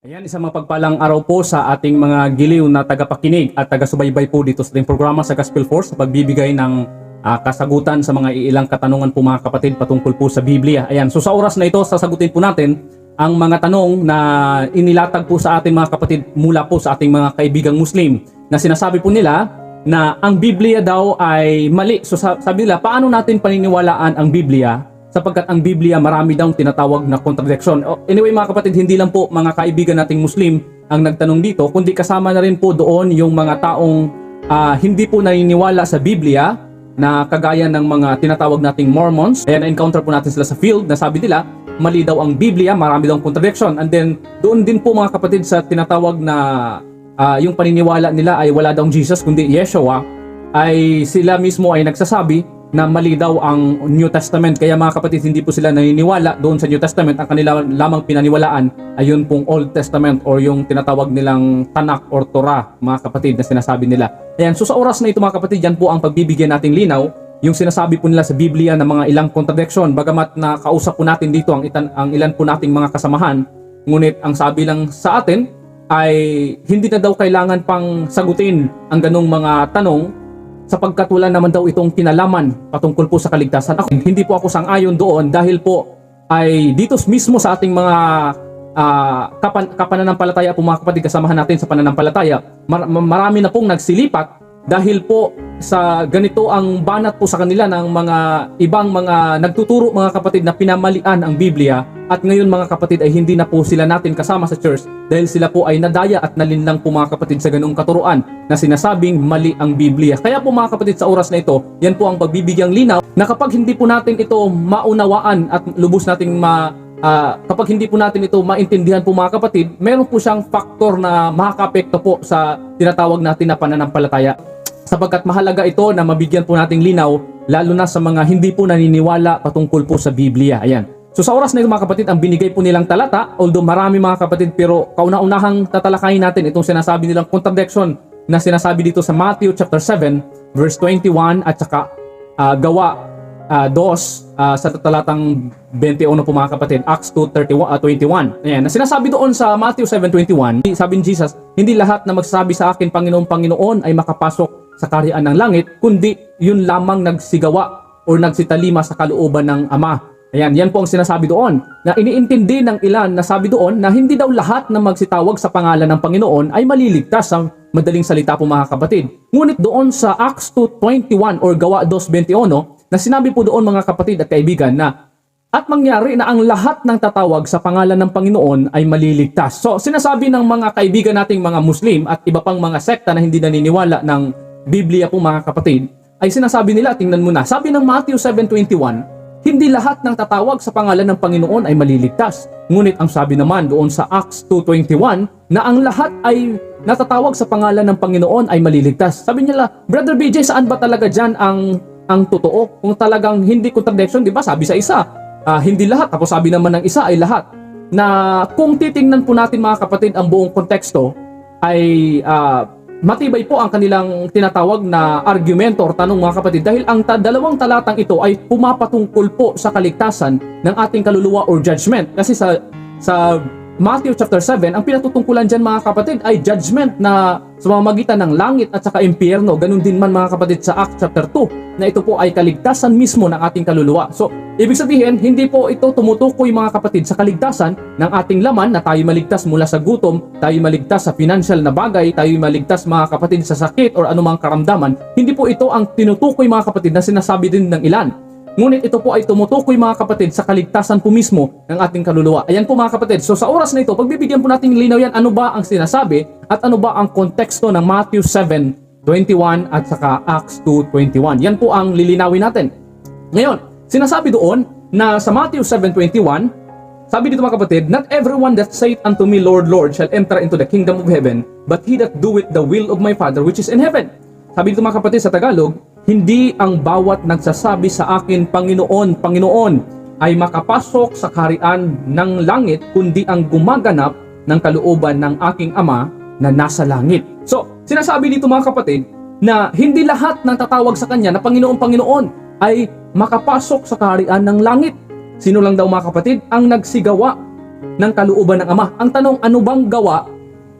Ayan, isang mapagpalang araw po sa ating mga giliw na tagapakinig at taga-subaybay po dito sa ating programa sa Gospel Force sa pagbibigay ng ah, kasagutan sa mga ilang katanungan po mga kapatid patungkol po sa Biblia. Ayan, so sa oras na ito, sasagutin po natin ang mga tanong na inilatag po sa ating mga kapatid mula po sa ating mga kaibigang Muslim na sinasabi po nila na ang Biblia daw ay mali. So sa- sabi nila, paano natin paniniwalaan ang Biblia sapagkat ang Biblia marami daw tinatawag na contradiction. Anyway mga kapatid, hindi lang po mga kaibigan nating Muslim ang nagtanong dito, kundi kasama na rin po doon yung mga taong ah, hindi po naniniwala sa Biblia na kagaya ng mga tinatawag nating Mormons. Kaya na-encounter po natin sila sa field na sabi nila, mali daw ang Biblia, marami daw contradiction. And then doon din po mga kapatid sa tinatawag na ah, yung paniniwala nila ay wala daw Jesus kundi Yeshua ay sila mismo ay nagsasabi na mali daw ang New Testament. Kaya mga kapatid, hindi po sila naniniwala doon sa New Testament. Ang kanila lamang pinaniwalaan ay yun pong Old Testament or yung tinatawag nilang Tanakh or Torah, mga kapatid, na sinasabi nila. Ayan, so sa oras na ito mga kapatid, yan po ang pagbibigyan nating linaw yung sinasabi po nila sa Biblia na mga ilang contradiction bagamat na kausap po natin dito ang, itan, ang ilan po nating mga kasamahan ngunit ang sabi lang sa atin ay hindi na daw kailangan pang sagutin ang ganong mga tanong sapagkat wala naman daw itong kinalaman patungkol po sa kaligtasan. Ako, hindi po ako sang-ayon doon dahil po ay dito mismo sa ating mga ah, kapan, kapananampalataya po mga kapatid kasamahan natin sa pananampalataya, mar- marami na pong nagsilipat dahil po sa ganito ang banat po sa kanila ng mga ibang mga nagtuturo mga kapatid na pinamalian ang Biblia at ngayon mga kapatid ay hindi na po sila natin kasama sa church dahil sila po ay nadaya at nalinlang po mga kapatid sa ganung katuruan na sinasabing mali ang Biblia. Kaya po mga kapatid sa oras na ito, yan po ang pagbibigyang linaw na kapag hindi po natin ito maunawaan at lubos nating ma Ah, kapag hindi po natin ito maintindihan po mga kapatid, meron po siyang faktor na makakapekto po sa tinatawag natin na pananampalataya. Sapagkat mahalaga ito na mabigyan po nating linaw, lalo na sa mga hindi po naniniwala patungkol po sa Biblia. Ayan. So sa oras na ito mga kapatid, ang binigay po nilang talata, although marami mga kapatid, pero kauna-unahang tatalakayin natin itong sinasabi nilang contradiction na sinasabi dito sa Matthew chapter 7, verse 21 at saka ah, gawa uh, dos ah, sa talatang 21 po mga kapatid, Acts 2:31 ah, 21. Ayan, na sinasabi doon sa Matthew 7:21, sabi ni Jesus, hindi lahat na magsasabi sa akin Panginoon, Panginoon ay makapasok sa kaharian ng langit, kundi yun lamang nagsigawa o nagsitalima sa kalooban ng Ama. Ayan, yan po ang sinasabi doon. Na iniintindi ng ilan na sabi doon na hindi daw lahat na magsitawag sa pangalan ng Panginoon ay maliligtas sa madaling salita po mga kapatid. Ngunit doon sa Acts 2.21 or Gawa 2.21 na sinabi po doon mga kapatid at kaibigan na at mangyari na ang lahat ng tatawag sa pangalan ng Panginoon ay maliligtas. So sinasabi ng mga kaibigan nating mga Muslim at iba pang mga sekta na hindi naniniwala ng Biblia po mga kapatid ay sinasabi nila, tingnan mo na, sabi ng Matthew 7.21, hindi lahat ng tatawag sa pangalan ng Panginoon ay maliligtas. Ngunit ang sabi naman doon sa Acts 2.21 na ang lahat ay natatawag sa pangalan ng Panginoon ay maliligtas. Sabi nila, Brother BJ, saan ba talaga dyan ang, ang totoo? Kung talagang hindi contradiction, di ba? Sabi sa isa, ah, hindi lahat. Tapos sabi naman ng isa ay lahat. Na kung titingnan po natin mga kapatid ang buong konteksto, ay ah, matibay po ang kanilang tinatawag na argumento or tanong mga kapatid dahil ang ta- dalawang talatang ito ay pumapatungkol po sa kaligtasan ng ating kaluluwa or judgment. Kasi sa sa Matthew chapter 7 ang pinatutungkulan diyan mga kapatid ay judgment na sa mamamagitan ng langit at saka impyerno. Ganun din man mga kapatid sa Acts chapter 2 na ito po ay kaligtasan mismo ng ating kaluluwa. So ibig sabihin hindi po ito tumutukoy mga kapatid sa kaligtasan ng ating laman na tayo maligtas mula sa gutom tayo maligtas sa financial na bagay tayo maligtas mga kapatid sa sakit or anumang karamdaman. Hindi po ito ang tinutukoy mga kapatid na sinasabi din ng ilan Ngunit ito po ay tumutukoy mga kapatid sa kaligtasan po mismo ng ating kaluluwa. Ayan po mga kapatid. So sa oras na ito, pagbibigyan po natin linaw yan ano ba ang sinasabi at ano ba ang konteksto ng Matthew 7:21 at saka Acts 2:21. Yan po ang lilinawin natin. Ngayon, sinasabi doon na sa Matthew 7:21, sabi dito mga kapatid, Not everyone that saith unto me, Lord, Lord, shall enter into the kingdom of heaven, but he that doeth the will of my Father which is in heaven. Sabi dito mga kapatid sa Tagalog, hindi ang bawat nagsasabi sa akin, Panginoon, Panginoon, ay makapasok sa kaharian ng langit, kundi ang gumaganap ng kalooban ng aking Ama na nasa langit. So, sinasabi dito mga kapatid, na hindi lahat ng tatawag sa Kanya na Panginoon, Panginoon ay makapasok sa kaharian ng langit. Sino lang daw mga kapatid? Ang nagsigawa ng kalooban ng Ama. Ang tanong, ano bang gawa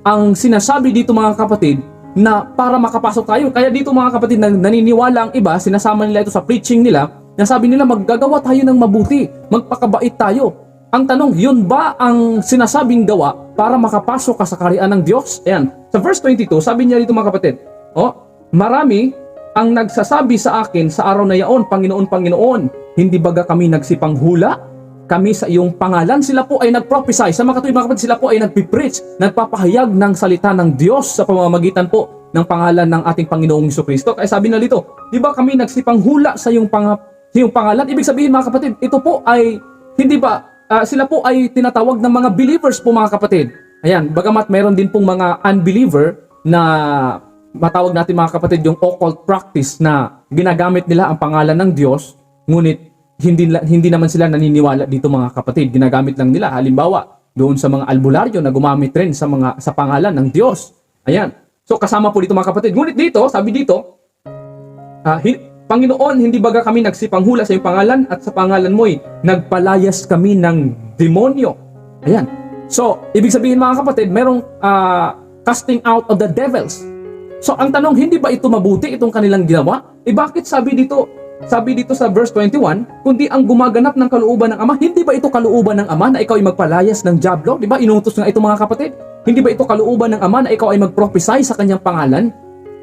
ang sinasabi dito mga kapatid na para makapasok tayo? Kaya dito mga kapatid, nan- naniniwala ang iba, sinasama nila ito sa preaching nila, na sabi nila maggagawa tayo ng mabuti, magpakabait tayo. Ang tanong, yun ba ang sinasabing gawa para makapasok ka sa kariyan ng Diyos? Ayan, sa verse 22, sabi niya dito mga kapatid, oh, marami ang nagsasabi sa akin sa araw na yaon, Panginoon, Panginoon, hindi baga kami nagsipanghula? Kami sa iyong pangalan, sila po ay nagprophesy. Sa mga katuwid mga kapatid, sila po ay nagpipreach, nagpapahayag ng salita ng Diyos sa pamamagitan po ng pangalan ng ating Panginoong Hesus Kristo. Kaya sabi na dito, di ba kami nagsipanghula sa iyong, pang, sa iyong pangalan? Ibig sabihin mga kapatid, ito po ay, hindi ba, ah, sila po ay tinatawag ng mga believers po mga kapatid. Ayan, bagamat meron din pong mga unbeliever na matawag natin mga kapatid yung occult practice na ginagamit nila ang pangalan ng Diyos, ngunit hindi, hindi naman sila naniniwala dito mga kapatid. Ginagamit lang nila. Halimbawa, doon sa mga albularyo na gumamit rin sa mga sa pangalan ng Diyos. Ayan. So kasama po dito mga kapatid. Ngunit dito, sabi dito, hi- Panginoon, hindi baga kami nagsipanghula sa iyong pangalan at sa pangalan mo'y nagpalayas kami ng demonyo. Ayan. So, ibig sabihin mga kapatid, merong ah, casting out of the devils. So, ang tanong, hindi ba ito mabuti itong kanilang ginawa? Eh bakit sabi dito, sabi dito sa verse 21, kundi ang gumaganap ng kalooban ng Ama, hindi ba ito kalooban ng Ama na ikaw ay magpalayas ng jablo? Di ba? Inutos nga ito mga kapatid. Hindi ba ito kalooban ng Ama na ikaw ay magprophesy sa kanyang pangalan?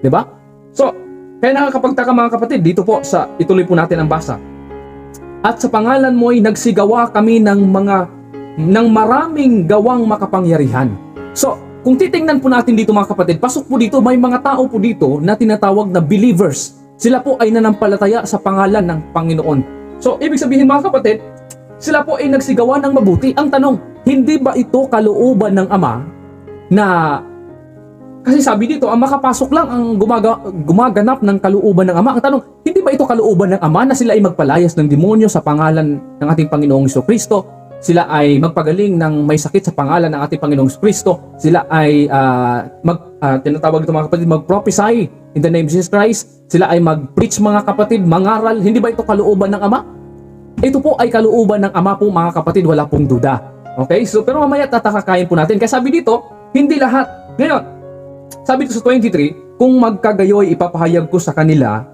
Di ba? So, kaya nakakapagtaka mga kapatid, dito po sa ituloy po natin ang basa. At sa pangalan mo ay nagsigawa kami ng mga ng maraming gawang makapangyarihan. So, kung titingnan po natin dito mga kapatid, pasok po dito, may mga tao po dito na tinatawag na believers. Sila po ay nanampalataya sa pangalan ng Panginoon. So, ibig sabihin mga kapatid, sila po ay nagsigawa ng mabuti. Ang tanong, hindi ba ito kalooban ng Ama na kasi sabi dito, ang makapasok lang ang gumaga, gumaganap ng kalooban ng Ama. Ang tanong, hindi ba ito kalooban ng Ama na sila ay magpalayas ng demonyo sa pangalan ng ating Panginoong Iso Kristo? Sila ay magpagaling ng may sakit sa pangalan ng ating Panginoong Iso Kristo. Sila ay ah, mag, ah, tinatawag ito mga kapatid, mag-prophesy in the name of Jesus Christ. Sila ay mag-preach mga kapatid, mangaral. Hindi ba ito kalooban ng Ama? Ito po ay kalooban ng Ama po mga kapatid, wala pong duda. Okay? So, pero mamaya tatakakayin po natin. Kaya sabi dito, hindi lahat. Ngayon, sabi dito sa 23, kung magkagayoy ipapahayag ko sa kanila,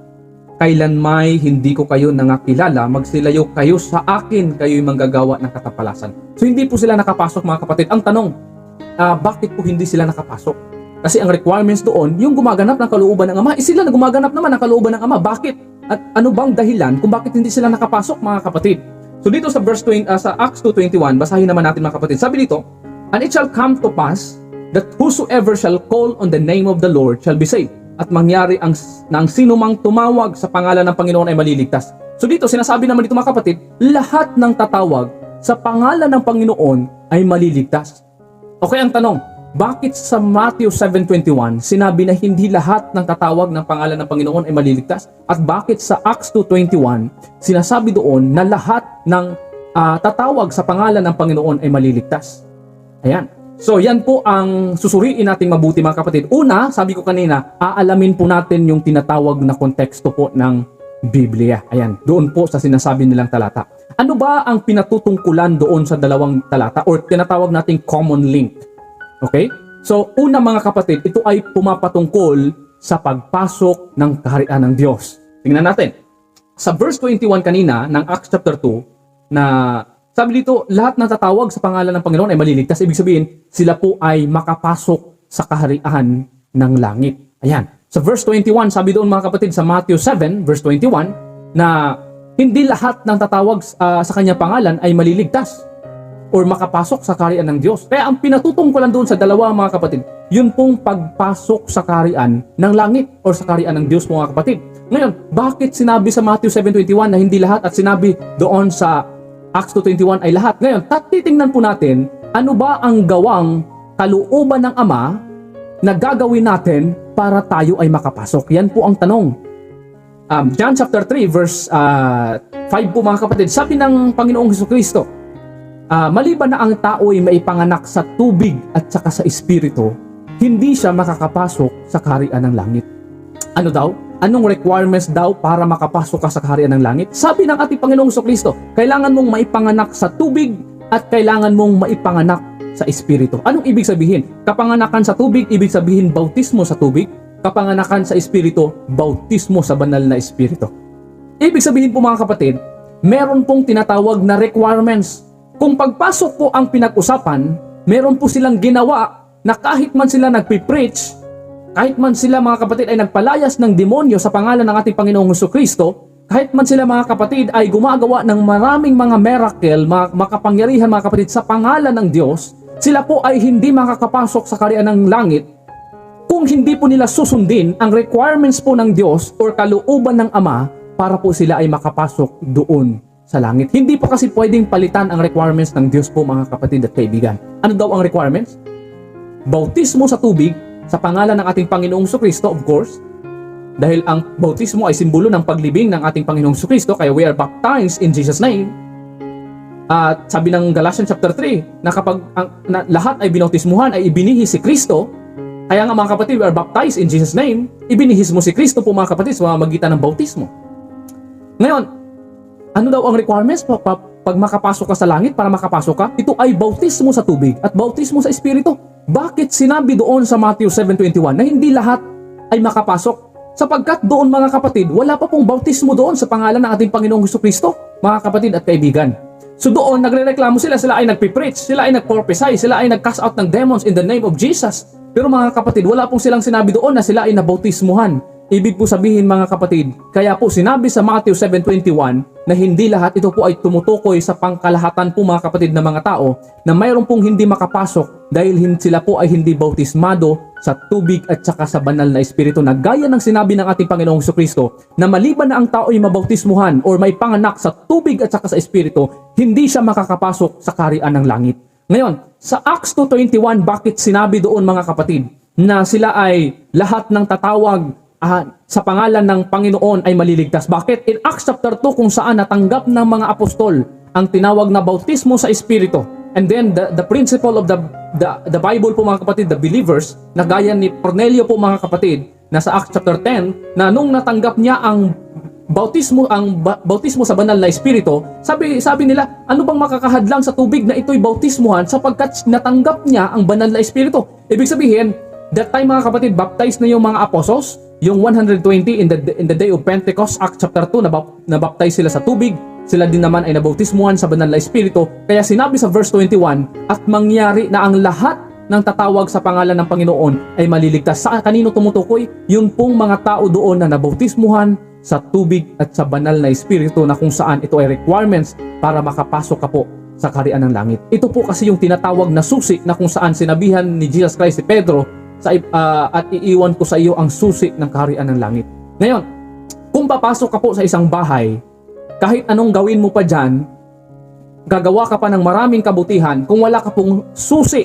kailan may hindi ko kayo nangakilala, magsilayo kayo sa akin, kayo'y manggagawa ng katapalasan. So hindi po sila nakapasok mga kapatid. Ang tanong, ah, bakit po hindi sila nakapasok? Kasi ang requirements doon, yung gumaganap ng kalooban ng Ama, eh sila na gumaganap naman ng kalooban ng Ama. Bakit? At ano bang dahilan kung bakit hindi sila nakapasok mga kapatid? So dito sa verse 20, ah, sa Acts 2.21, basahin naman natin mga kapatid. Sabi dito, And it shall come to pass that whosoever shall call on the name of the Lord shall be saved. At mangyari ang, na ang sino mang tumawag sa pangalan ng Panginoon ay maliligtas. So dito, sinasabi naman dito mga kapatid, lahat ng tatawag sa pangalan ng Panginoon ay maliligtas. Okay, ang tanong, bakit sa Matthew 7.21 sinabi na hindi lahat ng tatawag ng pangalan ng Panginoon ay maliligtas? At bakit sa Acts 2.21 sinasabi doon na lahat ng ah, tatawag sa pangalan ng Panginoon ay maliligtas? Ayan. So, yan po ang susuriin nating mabuti mga kapatid. Una, sabi ko kanina, aalamin po natin yung tinatawag na konteksto po ng Biblia. Ayan, doon po sa sinasabi nilang talata. Ano ba ang pinatutungkulan doon sa dalawang talata or tinatawag nating common link? Okay? So, una mga kapatid, ito ay pumapatungkol sa pagpasok ng kaharian ng Diyos. Tingnan natin. Sa verse 21 kanina ng Acts chapter 2 na sabi dito, lahat ng tatawag sa pangalan ng Panginoon ay maliligtas. Ibig sabihin, sila po ay makapasok sa kaharian ng langit. Ayan. Sa verse 21, sabi doon mga kapatid sa Matthew 7, verse 21, na hindi lahat ng tatawag ah, sa kanyang pangalan ay maliligtas or makapasok sa kaharian ng Diyos. Kaya ang pinatutungkulan doon sa dalawa mga kapatid, yun pong pagpasok sa kaharian ng langit or sa kaharian ng Diyos mga kapatid. Ngayon, bakit sinabi sa Matthew 7.21 na hindi lahat at sinabi doon sa Acts 2.21 ay lahat? Ngayon, titingnan po natin ano ba ang gawang kalooban ng Ama na gagawin natin para tayo ay makapasok. Yan po ang tanong. Um, John chapter 3 verse uh, 5 po mga kapatid, sabi ng Panginoong Hesus Kristo, Ah, maliban na ang tao ay maipanganak sa tubig at saka sa espiritu, hindi siya makakapasok sa kaharian ng langit. Ano daw? Anong requirements daw para makapasok ka sa kaharian ng langit? Sabi ng ating Panginoong Kristo, kailangan mong maipanganak sa tubig at kailangan mong maipanganak sa Espiritu. Anong ibig sabihin? Kapanganakan sa tubig, ibig sabihin bautismo sa tubig. Kapanganakan sa Espiritu, bautismo sa banal na Espiritu. Ibig sabihin po mga kapatid, meron pong tinatawag na requirements. Kung pagpasok po ang pinag-usapan, meron po silang ginawa na kahit man sila nagpipreach, kahit man sila mga kapatid ay nagpalayas ng demonyo sa pangalan ng ating Panginoong Hesus Kristo, kahit man sila mga kapatid ay gumagawa ng maraming mga miracle, mga makapangyarihan mga kapatid sa pangalan ng Diyos, sila po ay hindi makakapasok sa kariyan ng langit kung hindi po nila susundin ang requirements po ng Diyos or kalooban ng Ama para po sila ay makapasok doon sa langit. Hindi po kasi pwedeng palitan ang requirements ng Diyos po mga kapatid at kaibigan. Ano daw ang requirements? Bautismo sa tubig sa pangalan ng ating Panginoong Kristo of course. Dahil ang bautismo ay simbolo ng paglibing ng ating Panginoong Kristo kaya we are baptized in Jesus name. At sabi ng Galatians chapter 3 na kapag ang, na, lahat ay binautismuhan ay ibinihis si Kristo, kaya nga mga kapatid, we are baptized in Jesus name, ibinihis mo si Kristo po mga kapatid sa magitan ng bautismo. Ngayon, ano daw ang requirements pa, pa, pag makapasok ka sa langit para makapasok ka? Ito ay bautismo sa tubig at bautismo sa Espiritu. Bakit sinabi doon sa Matthew 7.21 na hindi lahat ay makapasok? Sapagkat doon mga kapatid, wala pa pong bautismo doon sa pangalan ng ating Panginoong Hesus Kristo, mga kapatid at kaibigan. So doon, nagrereklamo sila, sila ay nagpipreach, sila ay nagprophesy, sila ay nagcast out ng demons in the name of Jesus. Pero mga kapatid, wala pong silang sinabi doon na sila ay nabautismuhan. Ibig po sabihin mga kapatid, kaya po sinabi sa Matthew 7.21 na hindi lahat ito po ay tumutukoy sa pangkalahatan po mga kapatid na mga tao na mayroon pong hindi makapasok dahil sila po ay hindi bautismado sa tubig at saka sa banal na espiritu na gaya ng sinabi ng ating Panginoong Kristo na maliban na ang tao ay mabautismuhan or may panganak sa tubig at saka sa espiritu, hindi siya makakapasok sa karian ng langit. Ngayon, sa Acts 2.21, bakit sinabi doon mga kapatid na sila ay lahat ng tatawag ah, sa pangalan ng Panginoon ay maliligtas? Bakit? In Acts chapter 2 kung saan natanggap ng mga apostol ang tinawag na bautismo sa Espiritu. And then the, the principle of the, the, the Bible po mga kapatid, the believers, na gaya ni Cornelio po mga kapatid, na sa Acts chapter 10, na nung natanggap niya ang bautismo ang ba- bautismo sa banal na espiritu, sabi sabi nila, ano bang makakahadlang sa tubig na ito'y bautismuhan sapagkat natanggap niya ang banal na espiritu. Ibig sabihin, that time mga kapatid, baptized na yung mga apostles, yung 120 in the in the day of Pentecost, Act chapter 2, nabap, nabaptize sila sa tubig, sila din naman ay nabautismuhan sa banal na espiritu. Kaya sinabi sa verse 21, at mangyari na ang lahat ng tatawag sa pangalan ng Panginoon ay maliligtas. Sa kanino tumutukoy? Yun pong mga tao doon na nabautismuhan sa tubig at sa banal na espiritu na kung saan ito ay requirements para makapasok ka po sa karian ng langit. Ito po kasi yung tinatawag na susi na kung saan sinabihan ni Jesus Christ si Pedro sa, ah, at iiwan ko sa iyo ang susi ng kaharian ng langit. Ngayon, kung papasok ka po sa isang bahay, kahit anong gawin mo pa dyan, gagawa ka pa ng maraming kabutihan kung wala ka pong susi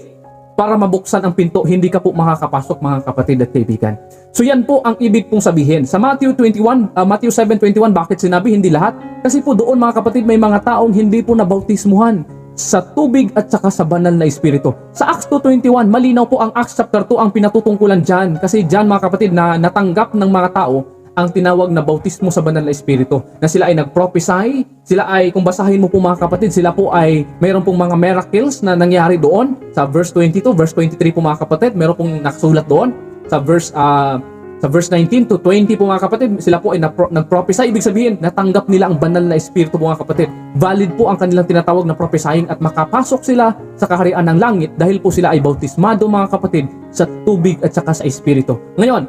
para mabuksan ang pinto, hindi ka po makakapasok mga kapatid at kaibigan. So yan po ang ibig pong sabihin. Sa Matthew 21, ah, Matthew 7:21, bakit sinabi hindi lahat? Kasi po doon mga kapatid may mga taong hindi po nabautismuhan sa tubig at saka sa banal na espiritu. Sa Acts 2.21, malinaw po ang Acts chapter 2 ang pinatutungkulan dyan. Kasi dyan mga kapatid na natanggap ng mga tao ang tinawag na bautismo sa banal na espiritu na sila ay nagprophesy sila ay kung basahin mo po mga kapatid sila po ay mayroon pong mga miracles na nangyari doon sa verse 22 verse 23 po mga kapatid mayroon pong nakasulat doon sa verse ah, sa verse 19 to 20 po mga kapatid sila po ay nagprophesy ibig sabihin natanggap nila ang banal na espiritu po mga kapatid valid po ang kanilang tinatawag na prophesying at makapasok sila sa kaharian ng langit dahil po sila ay bautismado mga kapatid sa tubig at saka sa espiritu ngayon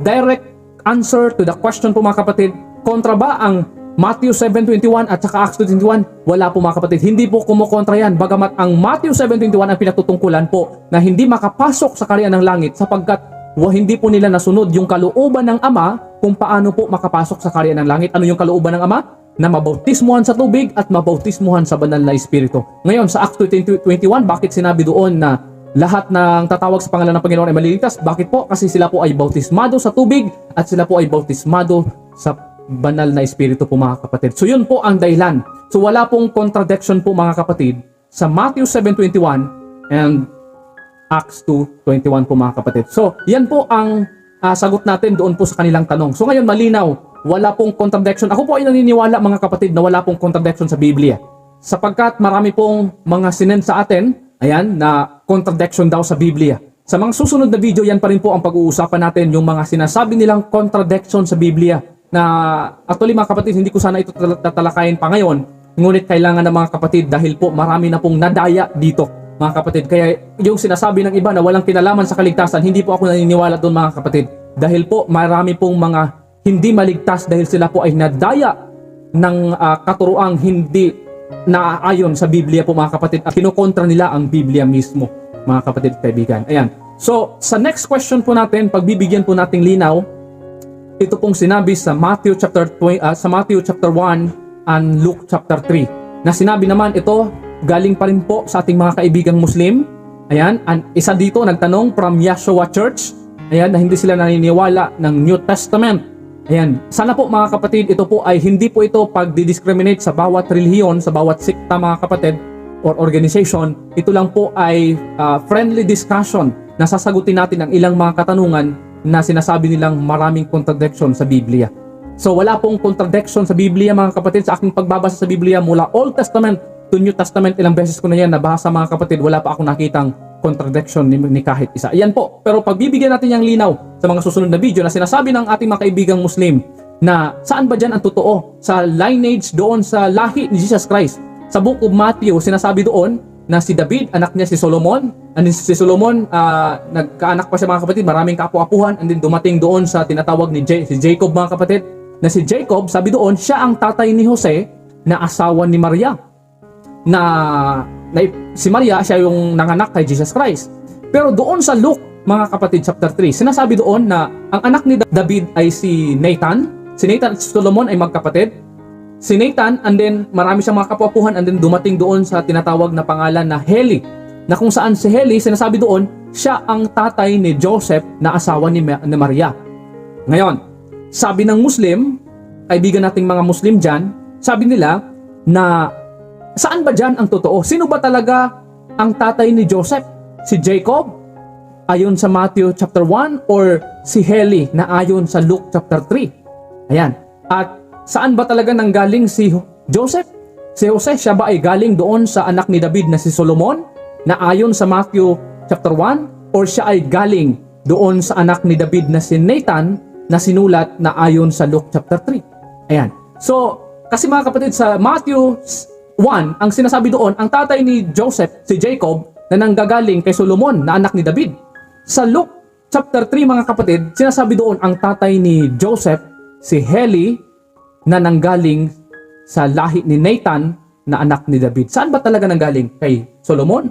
direct answer to the question po mga kapatid, kontra ba ang Matthew 7.21 at saka Acts 2.21? Wala po mga kapatid. Hindi po kumukontra yan. Bagamat ang Matthew 7.21 ang pinatutungkulan po na hindi makapasok sa kariyan ng langit sapagkat wa hindi po nila nasunod yung kalooban ng Ama kung paano po makapasok sa kariyan ng langit. Ano yung kalooban ng Ama? Na mabautismuhan sa tubig at mabautismuhan sa banal na espiritu. Ngayon, sa Acts 2.21, bakit sinabi doon na lahat ng tatawag sa pangalan ng Panginoon ay maliligtas. Bakit po? Kasi sila po ay bautismado sa tubig at sila po ay bautismado sa banal na espiritu po mga kapatid. So yun po ang dahilan. So wala pong contradiction po mga kapatid sa Matthew 7.21 and Acts 2.21 po mga kapatid. So yan po ang ah, sagot natin doon po sa kanilang tanong. So ngayon malinaw, wala pong contradiction. Ako po ay naniniwala mga kapatid na wala pong contradiction sa Biblia sapagkat marami pong mga sinend sa atin, ayan, na contradiction daw sa Biblia. Sa mga susunod na video, yan pa rin po ang pag-uusapan natin, yung mga sinasabi nilang contradiction sa Biblia na actually mga kapatid, hindi ko sana ito tal- tatalakayin pa ngayon, ngunit kailangan ng mga kapatid dahil po marami na pong nadaya dito mga kapatid. Kaya yung sinasabi ng iba na walang kinalaman sa kaligtasan, hindi po ako naniniwala doon mga kapatid. Dahil po marami pong mga hindi maligtas dahil sila po ay nadaya ng ah, katuruang hindi naaayon sa Biblia po mga kapatid at kinukontra nila ang Biblia mismo mga kapatid at kaibigan. Ayan. So, sa next question po natin, pagbibigyan po nating linaw, ito pong sinabi sa Matthew chapter 20, ah, sa Matthew chapter 1 and Luke chapter 3. Na sinabi naman ito galing pa rin po sa ating mga kaibigang Muslim. Ayan, and isa dito nagtanong from Yahshua Church. Ayan, na hindi sila naniniwala ng New Testament. Ayan, sana po mga kapatid, ito po ay hindi po ito pagdi-discriminate sa bawat relihiyon, sa bawat sikta mga kapatid or organization. Ito lang po ay ah, friendly discussion na sasagutin natin ang ilang mga katanungan na sinasabi nilang maraming contradiction sa Biblia. So wala pong contradiction sa Biblia mga kapatid sa aking pagbabasa sa Biblia mula Old Testament to New Testament ilang beses ko na yan nabasa mga kapatid wala pa akong nakitang contradiction ni, ni kahit isa. Ayan po. Pero pagbibigyan natin yung linaw sa mga susunod na video na sinasabi ng ating mga kaibigang Muslim na saan ba dyan ang totoo sa lineage doon sa lahi ni Jesus Christ. Sa book of Matthew sinasabi doon na si David anak niya si Solomon and then si Solomon ah, nagkaanak pa siya mga kapatid maraming kapu-apuhan and then dumating doon sa tinatawag ni Ja- si Jacob mga kapatid na si Jacob sabi doon siya ang tatay ni Jose na asawa ni Maria na, na si Maria siya yung nanganak kay Jesus Christ. Pero doon sa Luke, mga kapatid, chapter 3, sinasabi doon na ang anak ni David ay si Nathan. Si Nathan at si Solomon ay magkapatid. Si Nathan and then marami siyang mga kapapuhan and then dumating doon sa tinatawag na pangalan na Heli. Na kung saan si Heli, sinasabi doon, siya ang tatay ni Joseph na asawa ni, Ma- ni Maria. Ngayon, sabi ng Muslim, kaibigan nating mga Muslim dyan, sabi nila na saan ba dyan ang totoo? Sino ba talaga ang tatay ni Joseph? Si Jacob? Ayon sa Matthew chapter 1 or si Heli na ayon sa Luke chapter 3? Ayan. At saan ba talaga nanggaling si Joseph? Si Jose, siya ba ay galing doon sa anak ni David na si Solomon na ayon sa Matthew chapter 1 or siya ay galing doon sa anak ni David na si Nathan na sinulat na ayon sa Luke chapter 3. Ayan. So, kasi mga kapatid sa Matthew 1, ang sinasabi doon, ang tatay ni Joseph, si Jacob, na nanggagaling kay Solomon na anak ni David. Sa Luke chapter 3 mga kapatid, sinasabi doon ang tatay ni Joseph, si Heli, na nanggaling sa lahi ni Nathan na anak ni David. Saan ba talaga nanggaling? Kay Solomon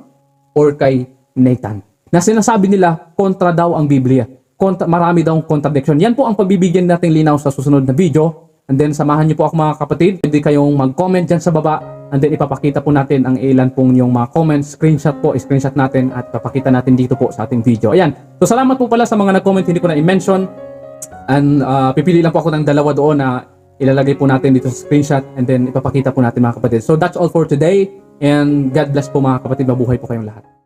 or kay Nathan? Na sinasabi nila, kontra daw ang Biblia. Kontra, marami daw contradiction. Yan po ang pagbibigyan natin linaw sa susunod na video. And then samahan niyo po ako mga kapatid. Pwede kayong mag-comment dyan sa baba. And then ipapakita po natin ang ilan pong yung mga comments. Screenshot po, screenshot natin at papakita natin dito po sa ating video. Ayan. So salamat po pala sa mga nag-comment. Hindi ko na i-mention. And uh, pipili lang po ako ng dalawa doon na ilalagay po natin dito sa screenshot and then ipapakita po natin mga kapatid. So that's all for today and God bless po mga kapatid. Mabuhay po kayong lahat.